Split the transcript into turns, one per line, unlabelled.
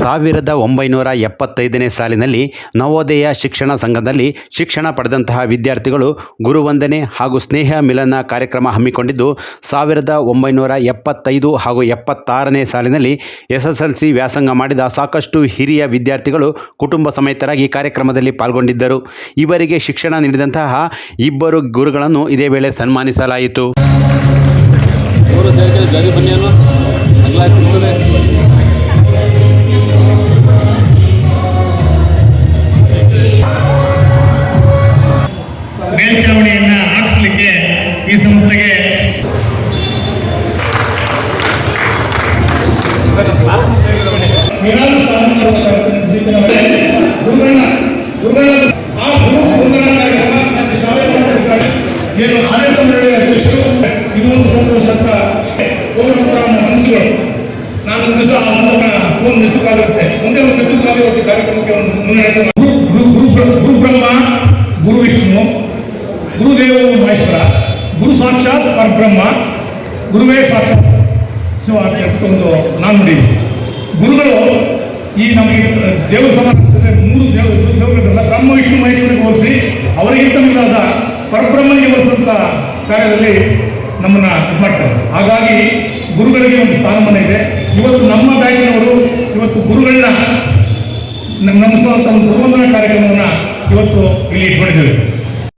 ಸಾವಿರದ ಒಂಬೈನೂರ ಎಪ್ಪತ್ತೈದನೇ ಸಾಲಿನಲ್ಲಿ ನವೋದಯ ಶಿಕ್ಷಣ ಸಂಘದಲ್ಲಿ ಶಿಕ್ಷಣ ಪಡೆದಂತಹ ವಿದ್ಯಾರ್ಥಿಗಳು ಗುರುವಂದನೆ ಹಾಗೂ ಸ್ನೇಹ ಮಿಲನ ಕಾರ್ಯಕ್ರಮ ಹಮ್ಮಿಕೊಂಡಿದ್ದು, ಸಾವಿರದ ಒಂಬೈನೂರ ಎಪ್ಪತ್ತೈದು ಹಾಗೂ ಎಪ್ಪತ್ತಾರನೇ ಸಾಲಿನಲ್ಲಿ ಎಸ್ ಎಸ್ ಎಲ್ ಸಿ ವ್ಯಾಸಂಗ ಮಾಡಿದ ಸಾಕಷ್ಟು ಹಿರಿಯ ವಿದ್ಯಾರ್ಥಿಗಳು ಕುಟುಂಬ ಸಮೇತರಾಗಿ ಕಾರ್ಯಕ್ರಮದಲ್ಲಿ ಪಾಲ್ಗೊಂಡಿದ್ದರು. ಇವರಿಗೆ ಶಿಕ್ಷಣ ನೀಡಿದಂತಹ ಇಬ್ಬರು ಗುರುಗಳನ್ನು ಇದೇ ವೇಳೆ ಸನ್ಮಾನಿಸಲಾಯಿತು.
ಕಾರ್ಯಕ್ರಮ ನಮ್ಮ ಈ ಸಂಸ್ಥೆಗೆ ಏನು ಆಡಳಿತ ಮಂಡಳಿ ಅಧ್ಯಕ್ಷರು, ಇದು ಒಂದು ಸಂತೋಷ ಅಂತ ಮನಸ್ಸಿಗೆ ನಾನು ಒಂದು ದಿವಸ ಆ ಮೂಲಕ ಫೋನ್ ಮಿಸ್ಟೇಕ್ ಆಗುತ್ತೆ ಮುಂದೆ ಒಂದು ಮಿಸ್ಟೇಕ್ ಇವತ್ತು ಕಾರ್ಯಕ್ರಮಕ್ಕೆ ಒಂದು ಮುನ್ನಡೆ ಗುರುದೇವ ಮಹೇಶ್ವರ. ಗುರು ಸಾಕ್ಷಾತ್ ಪರಬ್ರಹ್ಮ. ಗುರುವೇ ಸಾಕ್ಷಾತ್ ಶಿವ ಅಂತ ನಾನು ನೋಡಿ. ಗುರುಗಳು ಈ ನಮಗೆ ದೇವ ಸಮಾಜ ಮೂರು ದೇವ ದೇವರುಗಳಲ್ಲ ಬ್ರಹ್ಮ, ವಿಷ್ಣು, ಮಹೇಶ್ವರಿಗೆ ಹೋಲಿಸಿ ಅವರಿಗಿಂತ ಮೇಲಾದ ಪರಬ್ರಹ್ಮನಿಗೆ ಕಾರ್ಯದಲ್ಲಿ ನಮ್ಮನ್ನ ಇದು ಮಾಡ್ತಾರೆ. ಹಾಗಾಗಿ ಗುರುಗಳಿಗೆ ಒಂದು ಸ್ಥಾನಮಾನ ಇದೆ. ಇವತ್ತು ನಮ್ಮ ಬ್ಯಾಂಕಿನವರು ಇವತ್ತು ಗುರುಗಳನ್ನ ನಮ್ಮ ಒಂದು ಗುರುವಂದನ ಕಾರ್ಯಕ್ರಮವನ್ನು ಇವತ್ತು ಇಲ್ಲಿ ಇಟ್ಕೊಂಡಿದ್ದೇವೆ.